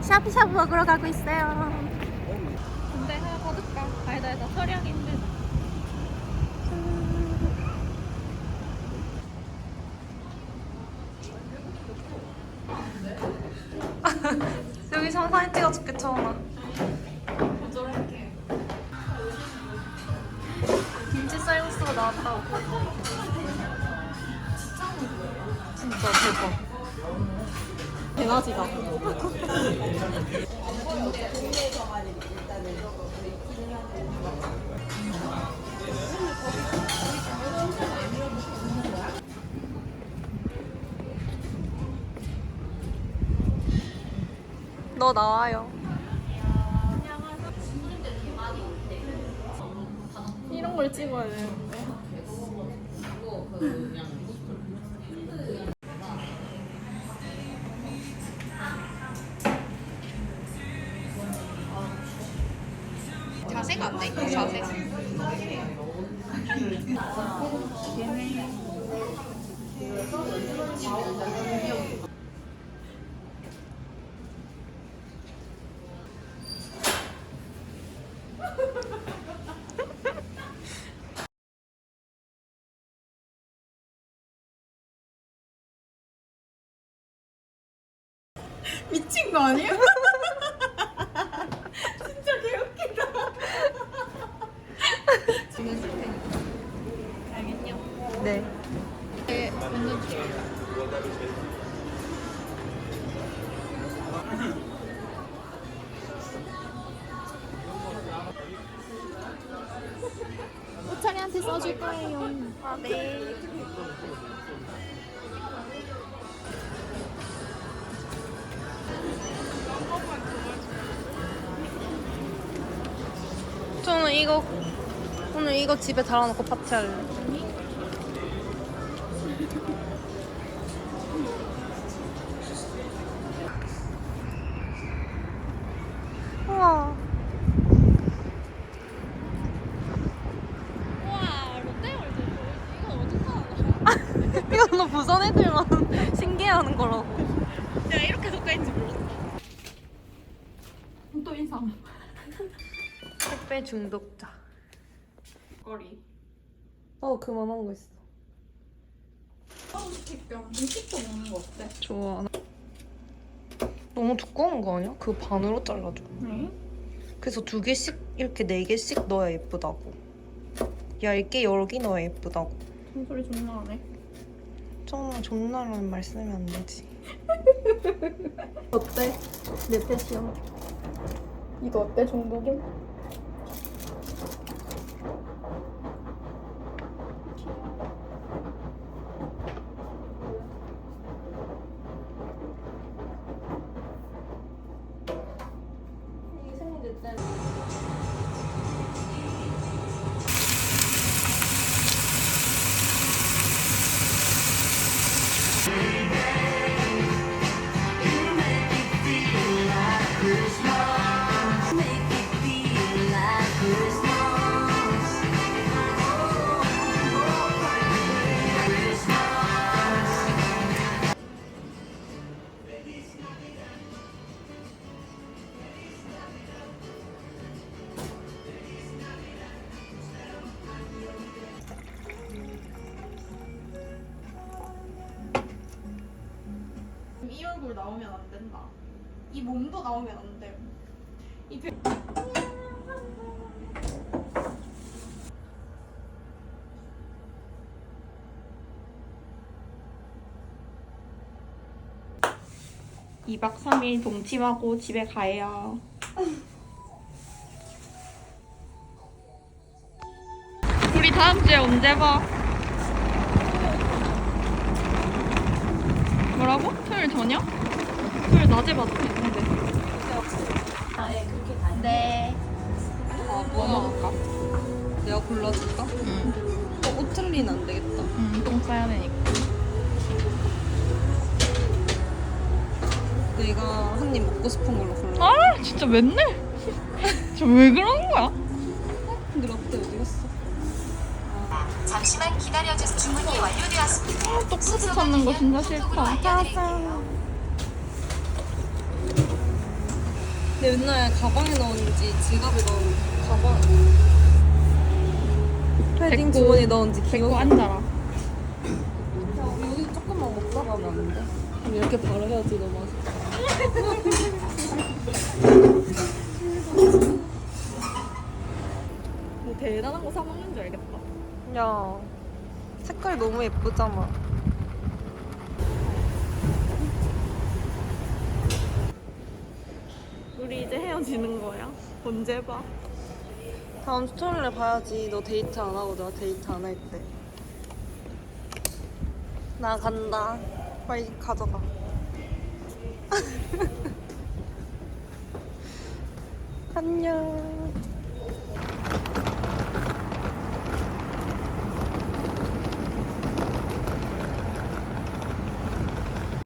샤브샤브 먹으러 가고 있어요. 근데 하나 받을까? 아니다 아니다 처리하기 힘들다 여기 상상이 찍어줄게 처음아. 김치 쌀국수가 나왔다고. 진짜 대박. 대낮이다. 너 나와요. 이런 걸 찍어야 되는데. 자세가 안 돼? 자세 미친 거 아니야? 진 호철이한테 써줄 거예요 아, 네. 저는 이거 오늘 이거 집에 달아놓고 파티할래. 우와. 이건 너 부산 애들만 신기해하는 거라고. 내가 이렇게 가까이인지 몰랐어 또 인상 택배 중독자. 거리 어 그만한 거 있어. 음식병 음식도 먹는 거 어때? 좋아. 너무 두꺼운 거 아니야? 그 반으로 잘라줘. 응? 그래서 두 개씩 이렇게 네 개씩 넣어야 예쁘다고. 얇게 여러 개 넣어야 예쁘다고. 소리 존나 하네 정말 존나라는 말 쓰면 안 되지. 어때? 내 패션 이거 어때 중독임? 이 얼굴 나오면 안 된다. 이 몸도 나오면 안 돼. 이 배... 이박 3일 동침하고 집에 가요. 우리 다음 주에 언제 봐? 뭐라고? 토요일 저녁? 토요일 낮에 봐도 되는데. 네. 뭐 먹을까? 내가 골라줄까? 응. 어, 오틀리는 안 되겠다. 응, 똥 싸야 되니까. 내가 한 입 먹고 싶은 걸로 골라. 아, 진짜 맨날. 저 왜 그런 거야? 근데 라떼 어디 갔어? 잠시만 기다려주세요. 주문이 완료되었습니다. 떡볶이 찾는 거 진짜 싫다. 내 맨날 가방에 넣었는지 지갑에 넣은 가방 패딩 됐고. 주머니에 넣은지 기억이 앉아라. 야, 우리 여기 조금만 먹다 가면 안 돼? 그럼 이렇게 바로 해야지 너 맛있어. 뭐 대단한 거 사먹는 줄 알겠다. 야, 색깔 너무 예쁘잖아. 우리 이제 헤어지는 거야. 언제 봐? 다음 주 토요일에 봐야지. 너 데이트 안 하고 내가 데이트 안 할 때. 나 간다. 빨리 가져가. 안녕.